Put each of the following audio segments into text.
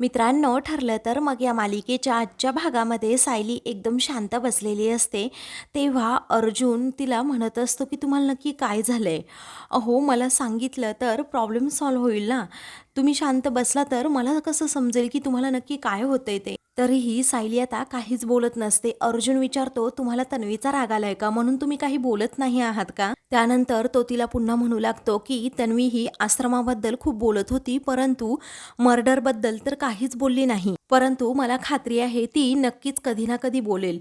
मित्रांनो ठरलं तर मग या मालिकेच्या आजच्या भागामध्ये सायली एकदम शांत बसलेली असते. तेव्हा अर्जुन तिला म्हणत असतो की तुम्हाला नक्की काय झालं आहे अहो मला सांगितलं तर प्रॉब्लेम सॉल्व्ह होईल ना. तुम्ही शांत बसला तर मला कसं समजेल की तुम्हाला नक्की काय होतंय ते? तरीही सायली आता काहीच बोलत नसते. अर्जुन विचारतो तुम्हाला तन्वीचा राग आलाय का? म्हणून तुम्ही काही बोलत नाही आहात का? त्यानंतर तो तिला पुन्हा म्हणू लागतो की तन्वी ही आश्रमाबद्दल खूप बोलत होती परंतु मर्डरबद्दल तर काहीच बोलली नाही. परंतु मला खात्री आहे ती नक्कीच कधी ना कधी बोलेल.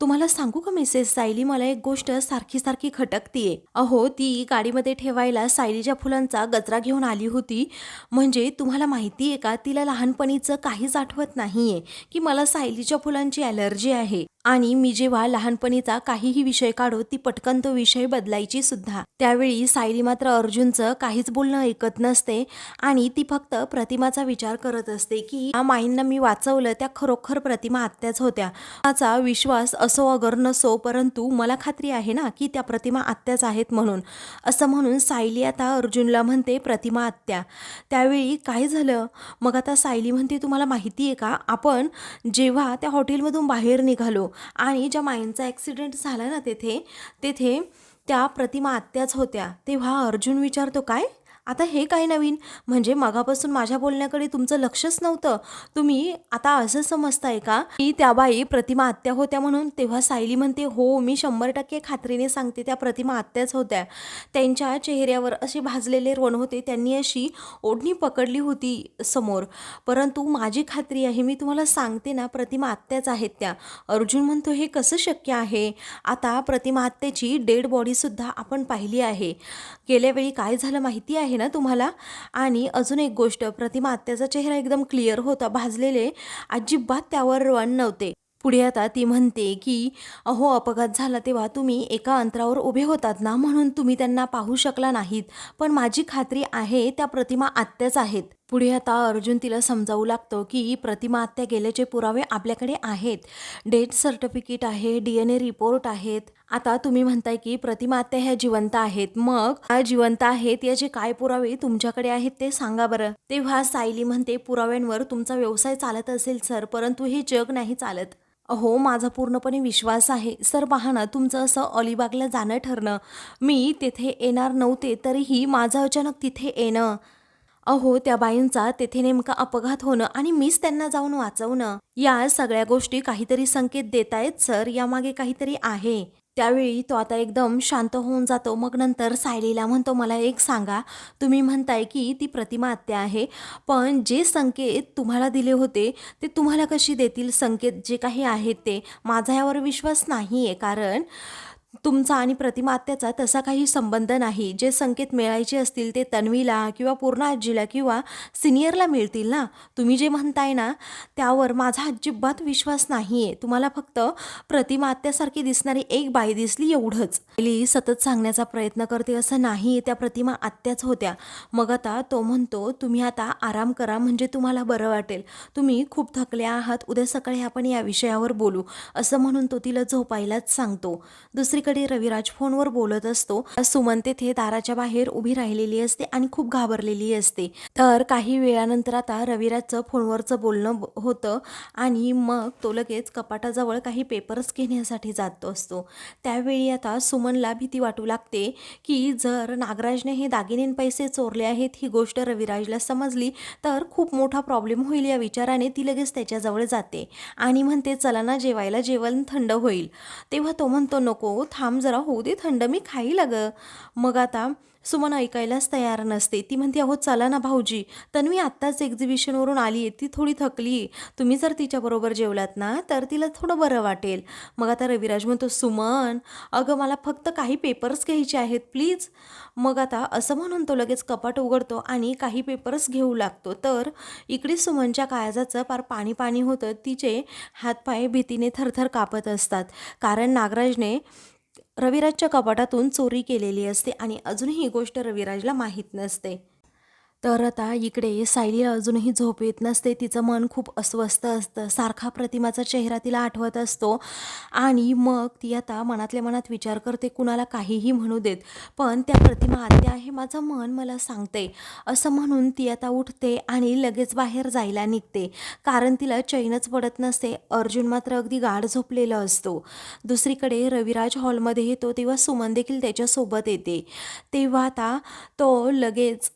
तुम्हाला सांगू का मिसेस? सायली मला एक गोष्ट सारखी सारखी खटकतीये. अहो ती गाडीमध्ये ठेवायला सायलीच्या फुलांचा गजरा घेऊन आली होती. म्हणजे तुम्हाला माहिती आहे का तिला लहानपणीचं काहीच आठवत नाहीये की मला सायलीच्या फुलांची ॲलर्जी आहे. आणि मी जेव्हा लहानपणीचा काहीही विषय काढू ती पटकन तो विषय बदलायची सुद्धा. त्यावेळी सायली मात्र अर्जुनचं काहीच बोलणं ऐकत नसते आणि ती फक्त प्रतिमाचा विचार करत असते की या माईंना मी वाचवलं त्या खरोखर प्रतिमा आत्याच होत्या. माझा विश्वास असो अगर नसो परंतु मला खात्री आहे ना की त्या प्रतिमा आत्याच आहेत म्हणून. असं म्हणून सायली आता अर्जुनला म्हणते प्रतिमा आत्या. त्यावेळी काय झालं? मग आता सायली म्हणते तुम्हाला माहिती आहे का? आपण जेव्हा त्या हॉटेलमधून बाहेर निघालो आणि ज्या माईंचा ॲक्सिडेंट झाला ना तेथे तेथे त्या प्रतिमा आत्याच होत्या. तेव्हा अर्जुन विचारतो काय? आता हे काय नवीन? म्हणजे मगापासून माझ्या बोलण्याकडे तुमचं लक्षच नव्हतं. तुम्ही आता असं समजताय का? की त्या बाई प्रतिमा आत्या होत्या म्हणून तेव्हा सायली म्हणते हो मी शंभर टक्के खात्रीने सांगते त्या प्रतिमा आत्याच होत्या. त्यांच्या चेहऱ्यावर असे भाजलेले रोण होते त्यांनी अशी ओढणी पकडली होती समोर. परंतु माझी खात्री आहे मी तुम्हाला सांगते ना प्रतिमा आत्याच आहेत त्या. अर्जुन म्हणतो हे कसं शक्य आहे? आता प्रतिमा आत्याची डेड बॉडीसुद्धा आपण पाहिली आहे. गेल्या वेळी काय झालं माहिती आहे ना तुम्हाला? आणि अजून एक गोष्ट प्रतिमा आत्याचा चेहरा एकदम क्लिअर होता भाजलेले. अजिबात त्यावर रवण नव्हते. पुढे आता ती म्हणते की अहो अपघात झाला तेव्हा तुम्ही एका अंतरावर उभे होतात ना? म्हणून तुम्ही त्यांना पाहू शकला नाहीत. पण माझी खात्री आहे त्या प्रतिमा आत्याच आहेत. पुढे आता अर्जुन तिला समजावू लागतो की प्रतिमा आत्या गेल्याचे पुरावे आपल्याकडे आहेत. डेथ सर्टिफिकेट आहे डी एन ए रिपोर्ट आहेत. आता तुम्ही म्हणताय की प्रतिमा आत्या ह्या जिवंत आहेत. मग ह्या जिवंत आहेत याचे काय पुरावे तुमच्याकडे आहेत ते सांगा बरं. तेव्हा सायली म्हणते पुराव्यांवर तुमचा व्यवसाय चालत असेल सर परंतु हे जग नाही चालत. हो माझा पूर्णपणे विश्वास आहे. सर पहा ना तुमचं असं अलिबागला जाणं ठरणं. मी तेथे येणार नव्हते तरीही माझं अचानक तिथे येणं. अहो त्या बाईंचा तेथे नेमका अपघात होणं आणि मीच त्यांना जाऊन वाचवणं या सगळ्या गोष्टी काहीतरी संकेत देत आहेत सर. यामागे काहीतरी आहे. त्यावेळी तो आता एकदम शांत होऊन जातो. मग नंतर सायलीला म्हणतो मला एक सांगा. तुम्ही म्हणताय की ती प्रतिमा आत्या आहे पण जे संकेत तुम्हाला दिले होते ते तुम्हाला कशी देतील? संकेत जे काही आहेत ते. माझा यावर विश्वास नाही आहे कारण तुमचा आणि प्रतिमा आत्याचा तसा काही संबंध नाही. जे संकेत मिळायचे असतील ते तन्वीला किंवा पूर्ण आजीला किंवा सिनियरला मिळतील ना? तुम्ही जे म्हणताय ना त्यावर माझा अजिबात विश्वास नाही आहे तुम्हाला फक्त प्रतिमा आत्यासारखी दिसणारी एक बाई दिसली एवढंच. पहिली सतत सांगण्याचा प्रयत्न करते असं नाही त्या प्रतिमा आत्याच होत्या. मग आता तो म्हणतो तुम्ही आता आराम करा म्हणजे तुम्हाला बरं वाटेल. तुम्ही खूप थकले आहात उद्या सकाळी आपण या विषयावर बोलू. असं म्हणून तो तिला झोपायलाच सांगतो. दुसरी दुसरीकडे रविराज फोनवर बोलत असतो. सुमन तेथे दाराच्या बाहेर उभी राहिलेली असते आणि खूप घाबरलेली असते. तर काही वेळानंतर आता रविराजचं फोनवरचं बोलणं होतं आणि मग तो लगेच कपाटाजवळ काही पेपर्स घेण्यासाठी जात असतो. त्यावेळी आता सुमनला भीती वाटू लागते की जर नागराजने हे दागिने पैसे चोरले आहेत ही गोष्ट रविराजला समजली तर खूप मोठा प्रॉब्लेम होईल या विचाराने ती लगेच त्याच्याजवळ जाते आणि म्हणते चला ना जेवायला जेवण थंड होईल. तेव्हा तो म्हणतो नको थांब जरा होऊ दे थंड मी खाईल अगं मग आता सुमन ऐकायलाच तयार नसते. ती म्हणते अहो चला ना भाऊजी. तन्वी आत्ताच एक्झिबिशनवरून आली आहे ती थोडी थकली तुम्ही जर तिच्याबरोबर जेवलात ना तर तिला थोडं बरं वाटेल. मग आता रविराज म्हणतो सुमन अगं मला फक्त काही पेपर्स घ्यायचे आहेत प्लीज मग आता असं म्हणून तो लगेच कपाट उघडतो आणि काही पेपर्स घेऊ लागतो. तर इकडे सुमनच्या काळजाचं पार पाणी पाणी होतं. तिचे हातपाय भीतीने थरथर कापत असतात. कारण नागराजने रविराजच्या कपाटातून चोरी केलेली असते आणि अजूनही ही गोष्ट रविराजला माहीत नसते. तर आता इकडे सायलीला अजूनही झोप येत नसते. तिचं मन खूप अस्वस्थ असतं. सारखा प्रतिमाचा चेहरा तिला आठवत असतो. आणि मग ती आता मनातल्या मनात विचार करते कुणाला काहीही म्हणू देत. पण त्या प्रतिमा आत्या आहे माझं मन मला सांगते. असं म्हणून ती आता उठते आणि लगेच बाहेर जायला निघते. कारण तिला चैनच पडत नसते. अर्जुन मात्र अगदी गाढ झोपलेला असतो. दुसरीकडे रविराज हॉलमध्ये येतो तेव्हा सुमन देखील त्याच्यासोबत येते. तेव्हा आता तो लगेच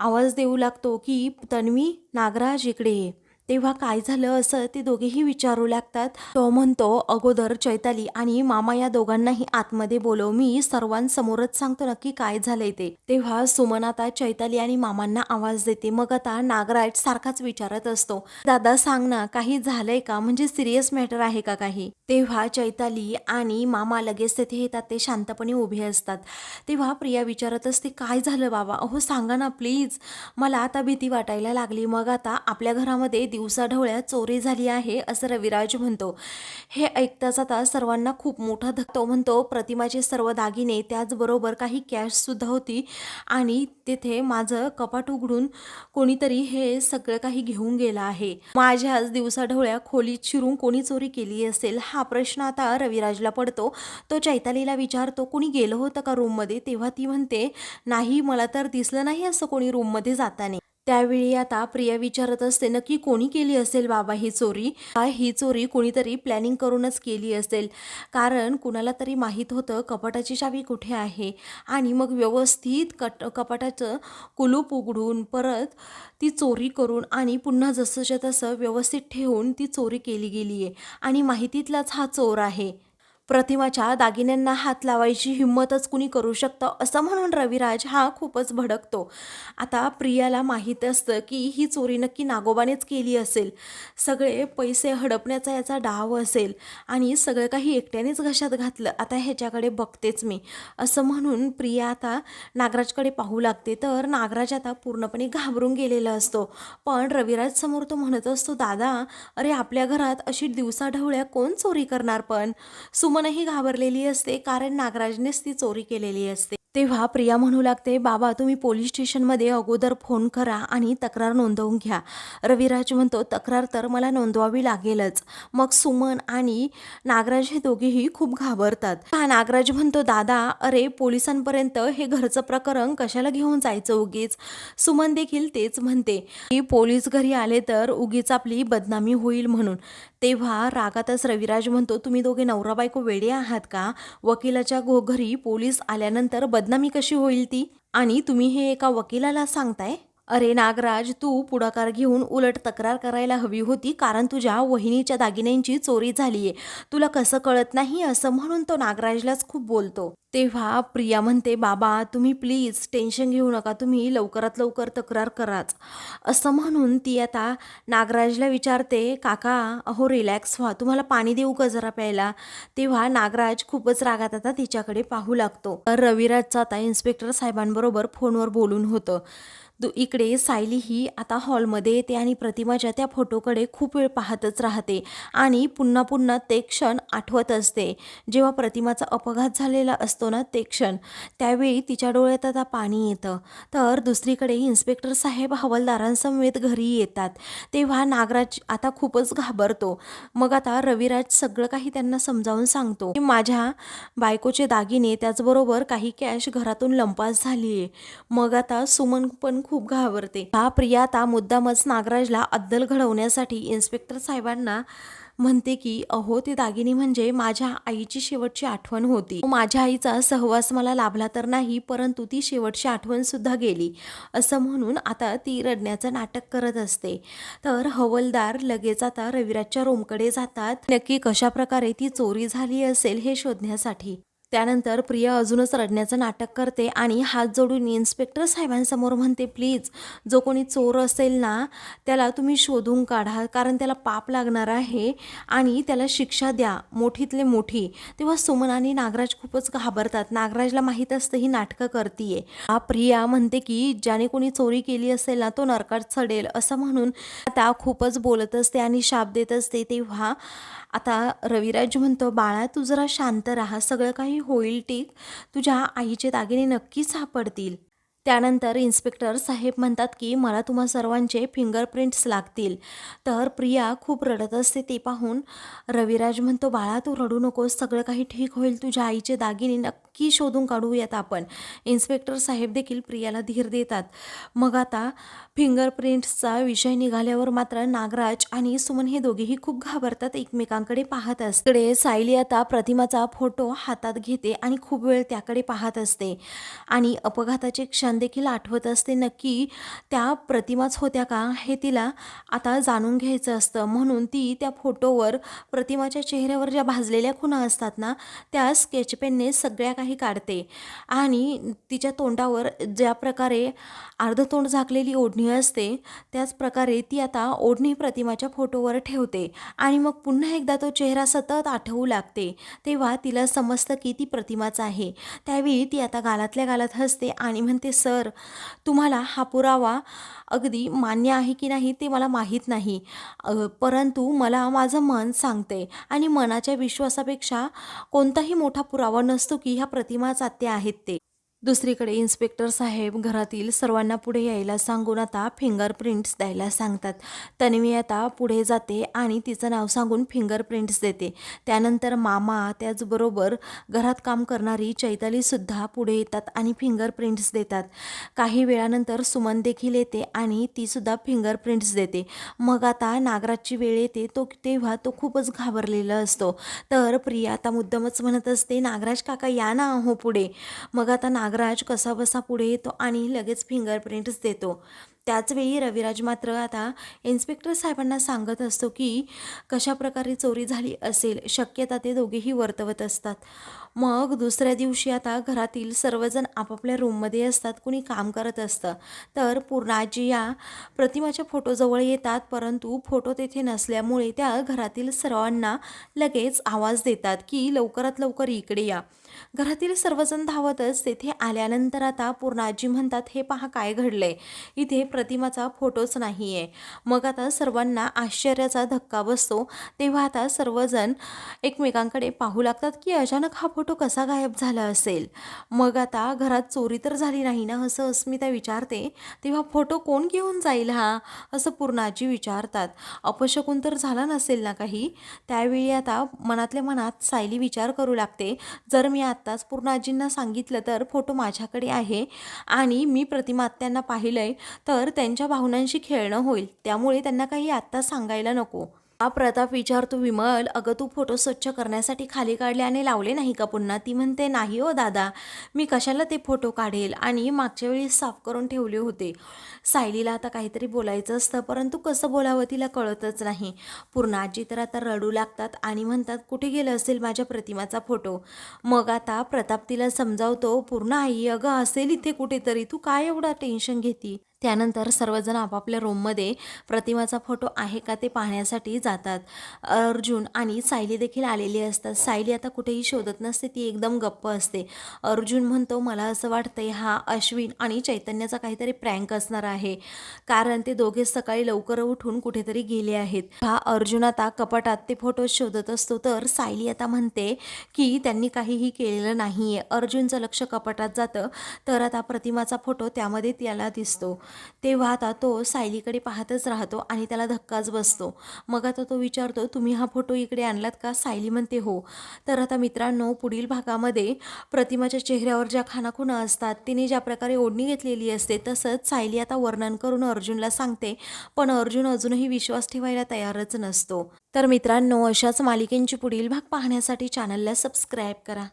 आवाज देऊ लागतो की तन्वी नागराज इकडे ये. तेव्हा काय झालं असं ते दोघेही विचारू लागतात. तो म्हणतो अगोदर चैताली आणि मामा या दोघांनाही आतमध्ये बोलव. मी सर्वांसमोरच सांगतो नक्की काय झालंय ते. तेव्हा सुमन आता चैताली आणि मामांना आवाज देते. मग आता नागराज सारखाच विचारत असतो दादा सांग ना काही झालंय का? म्हणजे सिरियस मॅटर आहे का काही? तेव्हा चैताली आणि मामा लगेच तेथे येतात. ते शांतपणे उभे असतात. तेव्हा प्रिया विचारत असते काय झालं बाबा? अहो सांगा ना प्लीज. मला आता भीती वाटायला लागली. मग आता आपल्या घरामध्ये दिवसाढवळ्या चोरी झाली आहे असं रविराज म्हणतो. हे ऐकताच आता सर्वांना खूप मोठा धक्तो म्हणतो. प्रतिमाचे सर्व दागिने त्याचबरोबर काही कॅशसुद्धा होती आणि तिथे माझं कपाट उघडून कोणीतरी हे सगळं काही घेऊन गेलं आहे. माझ्याच दिवसाढवळ्या खोलीत शिरून कोणी चोरी केली असेल हा प्रश्न आता रविराजला पडतो. तो चैतालीला विचारतो कोणी गेलं होतं का रूममध्ये तेव्हा ती म्हणते नाही मला तर दिसलं नाही असं कोणी रूममध्ये जाताना. त्यावेळी आता प्रिया विचारत असते नक्की कोणी केली असेल बाबा ही चोरी? का ही चोरी कोणीतरी प्लॅनिंग करूनच केली असेल? कारण कुणाला तरी माहीत होतं कपाटाची चावी कुठे आहे आणि मग व्यवस्थित कट कपाटाचं कुलूप उघडून परत ती चोरी करून आणि पुन्हा जसंच्या तसं व्यवस्थित ठेवून ती चोरी केली गेली आहे आणि माहितीतलाच हा चोर आहे. प्रतिमाच्या दागिन्यांना हात लावायची हिंमतच कुणी करू शकतं? असं म्हणून रविराज हा खूपच भडकतो. आता प्रियाला माहीत असतं की ही चोरी नक्की नागोबानेच केली असेल. सगळे पैसे हडपण्याचा याचा डाव असेल आणि सगळं काही एकट्यानेच घशात घातलं. आता ह्याच्याकडे बघतेच मी. असं म्हणून प्रिया आता नागराजकडे पाहू लागते. तर नागराज आता पूर्णपणे घाबरून गेलेला असतो. पण रविराज समोर तो म्हणत असतो दादा अरे आपल्या घरात अशी दिवसाढवळ्या कोण चोरी करणार पण? सुमनही घाबरलेली असते कारण नागराजनेच ती चोरी केलेली असते. तेव्हा प्रिया म्हणू लागते बाबा तुम्ही पोलीस स्टेशनमध्ये अगोदर फोन करा आणि तक्रार नोंदवून घ्या. रविराज म्हणतो तक्रार तर मला नोंदवावी लागेलच. मग सुमन आणि नागराज हे दोघेही खूप घाबरतात. हा नागराज म्हणतो दादा अरे पोलिसांपर्यंत हे घरचं प्रकरण कशाला घेऊन जायचं उगीच? सुमन देखील तेच म्हणते की पोलीस घरी आले तर उगीच आपली बदनामी होईल म्हणून. तेव्हा रागातच रविराज म्हणतो तुम्ही दोघे नवरा बायको वेडे आहात का? वकिलाच्या घो- घरी पोलीस आल्यानंतर बदनामी कशी होईल ती? आणि तुम्ही हे एका वकिलाला सांगताय? अरे नागराज तू पुढाकार घेऊन उलट तक्रार करायला हवी होती कारण तुझ्या वहिनीच्या दागिन्यांची चोरी झाली आहे तुला कसं कळत नाही असं म्हणून तो नागराजलाच खूप बोलतो. तेव्हा प्रिया म्हणते बाबा तुम्ही प्लीज टेन्शन घेऊ नका तुम्ही लवकरात लवकर तक्रार कराच. असं म्हणून ती आता नागराजला विचारते काका अहो रिलॅक्स व्हा तुम्हाला पाणी देऊ का जरा प्यायला? तेव्हा नागराज खूपच रागात आता तिच्याकडे पाहू लागतो. तर रविराजचं आता इन्स्पेक्टर साहेबांबरोबर फोनवर बोलून होतं. दु इकडे सायली ही आता हॉलमध्ये येते आणि प्रतिमाच्या त्या फोटोकडे खूप वेळ पाहतच राहते आणि पुन्हा पुन्हा ते क्षण आठवत असते. जेव्हा प्रतिमाचा अपघात झालेला असतो ना ते क्षण त्यावेळी तिच्या डोळ्यात आता पाणी येतं. तर दुसरीकडे इन्स्पेक्टर साहेब हवालदारांसमेत घरी येतात. तेव्हा नागराज आता खूपच घाबरतो. मग आता रविराज सगळं काही त्यांना समजावून सांगतो. की माझ्या बायकोचे दागिने त्याचबरोबर काही कॅश घरातून लंपास झाली आहे मग आता सुमन पण खूप घाबरते. हा प्रिया आता मुद्दामच नागराजला अद्दल घडवण्यासाठी इन्स्पेक्टर साहेबांना म्हणते की अहो ते दागिनी म्हणजे माझ्या आईची शेवटची आठवण होती. माझ्या आईचा सहवास मला लाभला तर नाही परंतु ती शेवटची आठवण सुद्धा गेली. असं म्हणून आता ती रडण्याचं नाटक करत असते. तर हवलदार लगेच आता रविराजच्या रूमकडे जातात. नक्की कशा प्रकारे ती चोरी झाली असेल हे शोधण्यासाठी. त्यानंतर प्रिया अजूनच रडण्याचं नाटक करते आणि हात जोडून इन्स्पेक्टर साहेबांसमोर म्हणते प्लीज जो कोणी चोर असेल ना त्याला तुम्ही शोधून काढा कारण त्याला पाप लागणार आहे आणि त्याला शिक्षा द्या मोठीतले मोठी. तेव्हा सुमन आणि नागराज खूपच घाबरतात. नागराजला माहीत असतं ही नाटकं करतीये. हा प्रिया म्हणते की ज्याने कोणी चोरी केली असेल ना तो नरकात चढेल असं म्हणून त्या खूपच बोलत असते आणि शाप देत असते. तेव्हा आता रविराज म्हणतो बाळा तू जरा शांत राहा सगळं काही होईल ठीक. तुझ्या आईचे दागिने नक्कीच सापडतील. त्यानंतर इन्स्पेक्टर साहेब म्हणतात की मला तुम्हा सर्वांचे फिंगरप्रिंट्स लागतील. तर प्रिया खूप रडत असते ते पाहून. रविराज म्हणतो बाळा तू रडू नकोस. सगळं काही ठीक होईल. तुझ्या आईचे दागिने नक्की शोधून काढूयात आपण. इन्स्पेक्टर साहेब देखील प्रियाला धीर देतात. मग आता फिंगरप्रिंट्सचा विषय निघाल्यावर मात्र नागराज आणि सुमन हे दोघेही खूप घाबरतात एकमेकांकडे पाहत असते. सायली आता प्रतिमाचा फोटो हातात घेते आणि खूप वेळ त्याकडे पाहत असते. आणि अपघाताचे क्षण देखील आठवत असते. नक्की त्या प्रतिमाच होत्या का हे तिला आता जाणून घ्यायचं असतं. म्हणून ती त्या फोटोवर प्रतिमाच्या चेहऱ्यावर ज्या भाजलेल्या खुणा असतात ना त्या स्केचपेनने सगळ्या काही काढते. आणि तिच्या तोंडावर ज्या प्रकारे अर्धतोंड झाकलेली ओढणी असते त्याच प्रकारे ती आता ओढणी प्रतिमाच्या फोटोवर ठेवते. आणि मग पुन्हा एकदा तो चेहरा सतत आठवू लागते तेव्हा तिला समजतं की ती प्रतिमाच आहे. त्यावेळी ती आता गालातल्या गालात हसते आणि म्हणते सर तुम्हाला हा पुरावा अगदी मान्य आहे की नाही ते मला माहीत नाही. परंतु मला माझं मन सांगते आणि मनाच्या विश्वासापेक्षा कोणताही मोठा पुरावा नसतो की ह्या प्रतिमाच आत्या आहेत ते. दुसरीकडे इन्स्पेक्टर साहेब घरातील सर्वांना पुढे यायला सांगून आता फिंगरप्रिंट्स द्यायला सांगतात. तन्वी आता पुढे जाते आणि तिचं नाव सांगून फिंगरप्रिंट्स देते. त्यानंतर मामा त्याचबरोबर घरात काम करणारी चैतालीसुद्धा पुढे येतात आणि फिंगरप्रिंट्स देतात. काही वेळानंतर सुमन देखील येते आणि तीसुद्धा फिंगरप्रिंट्स देते. मग आता नागराजची वेळ येते तो तेव्हा तो खूपच घाबरलेला असतो. तर प्रिया आता मुद्दामच म्हणत असते नागराज काका या ना हो पुढे. मग आता नाग नागराज कसाबसा पुढे येतो आणि लगेच फिंगरप्रिंट्स देतो. त्याचवेळी रविराज मात्र आता इन्स्पेक्टर साहेबांना सांगत असतो की कशा प्रकारे चोरी झाली असेल शक्यता ते दोघेही वर्तवत असतात. मग दुसऱ्या दिवशी आता घरातील सर्वजण आपापल्या रूममध्ये असतात कुणी काम करत असतं. तर पूर्णाजी या प्रतिमाच्या फोटोजवळ येतात परंतु फोटो तेथे नसल्यामुळे त्या घरातील सर्वांना लगेच आवाज देतात की लवकरात लवकर इकडे या. घरातील सर्वजण धावतच तेथे आल्यानंतर आता पूर्णाजी म्हणतात हे पहा काय घडलंय. इथे प्रतिमाचा फोटोच नाही आहे मग आता सर्वांना आश्चर्याचा धक्का बसतो. तेव्हा आता सर्वजण एकमेकांकडे पाहू लागतात की अचानक हा फोटो कसा गायब झाला असेल. मग आता घरात चोरी तर झाली नाही ना असं अस्मिता विचारते. तेव्हा फोटो कोण घेऊन जाईल हा? असं पूर्णाजी विचारतात. अपशकून तर झाला नसेल ना काही? त्यावेळी आता मनातल्या मनात सायली विचार करू लागते. जर मी आत्ताच पूर्णाजींना सांगितलं तर फोटो माझ्याकडे आहे आणि मी प्रतिमात्यांना पाहिलं आहे तर त्यांच्या भावनांशी खेळणं होईल. त्यामुळे त्यांना काही आत्ताच सांगायला नको. हा प्रताप विचारतो विमल अगं तू फोटो स्वच्छ करण्यासाठी खाली काढले आणि लावले नाही का पुन्हा? ती म्हणते नाही हो दादा मी कशाला ते फोटो काढेल आणि मागच्या वेळी साफ करून ठेवले होते. सायलीला आता काहीतरी बोलायचं असतं परंतु कसं बोलावं तिला कळतच नाही. पूर्ण आजी तर आता रडू लागतात आणि म्हणतात कुठे गेलं असेल माझ्या प्रतिमाचा फोटो? मग आता प्रताप तिला समजावतो पूर्ण आई अगं असेल इथे कुठेतरी तू काय एवढा टेन्शन घेती? त्यानंतर सर्वजण आपापल्या रूममध्ये प्रतिमाचा फोटो आहे का ते पाहण्यासाठी जातात. अर्जुन आणि सायली देखील आलेली असतात. सायली आता कुठेही शोधत नसते ती एकदम गप्प असते. अर्जुन म्हणतो मला असं वाटतंय हा अश्विन आणि चैतन्याचा काहीतरी प्रँक असणार आहे. कारण ते दोघे सकाळी लवकर उठून कुठेतरी गेले आहेत. हा अर्जुन आता कपाटात ते फोटो शोधत असतो. तर सायली आता म्हणते की त्यांनी काहीही केलेलं नाही आहे अर्जुनचं लक्ष कपाटात जातं. तर आता प्रतिमाचा फोटो त्यामध्ये त्याला दिसतो. तेव्हा आता तो सायलीकडे पाहतच राहतो आणि त्याला धक्काच बसतो. मग आता तो विचारतो तुम्ही हा फोटो इकडे आणलात का? सायली म्हणते हो. तर आता मित्रांनो पुढील भागामध्ये प्रतिमाच्या चेहऱ्यावर ज्या खानाखुणा असतात तिने ज्या प्रकारे ओढणी घेतलेली असते तसंच सायली आता वर्णन करून अर्जुनला सांगते पण अर्जुन अजूनही विश्वास ठेवायला तयारच नसतो. तर मित्रांनो अशाच मालिकेंची पुढील भाग पाहण्यासाठी चॅनलला सबस्क्राईब करा.